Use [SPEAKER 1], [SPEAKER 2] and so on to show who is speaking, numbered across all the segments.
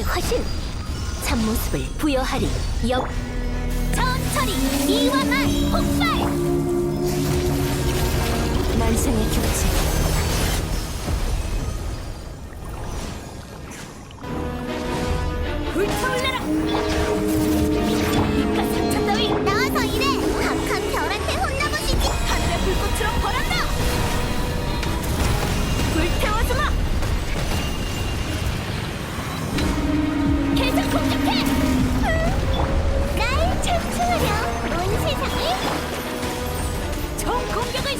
[SPEAKER 1] 바람의 화신. 참모습을 부여하리. 역. 전처리 이완한 폭발! 만성의 교체 불타올라라! 공격을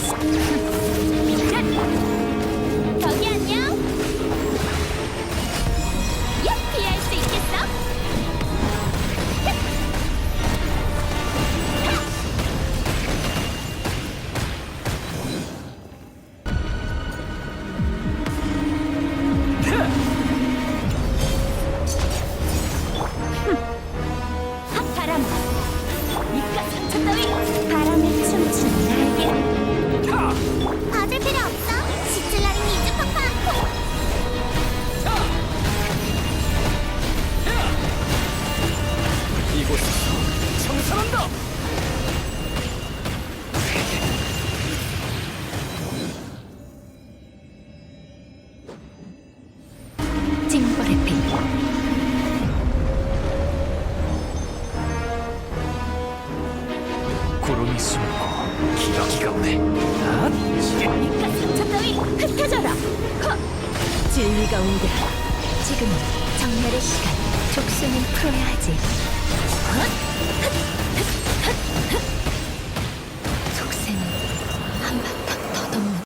[SPEAKER 2] 구름이 숨고 기러기가 오네. 아,
[SPEAKER 1] 이깟 상처 따위 흩어져라 헛! 진리가 온대하라 지금은 정멸의 시간 족수는 풀어야 하지 헛! 헛! 헛! 헛!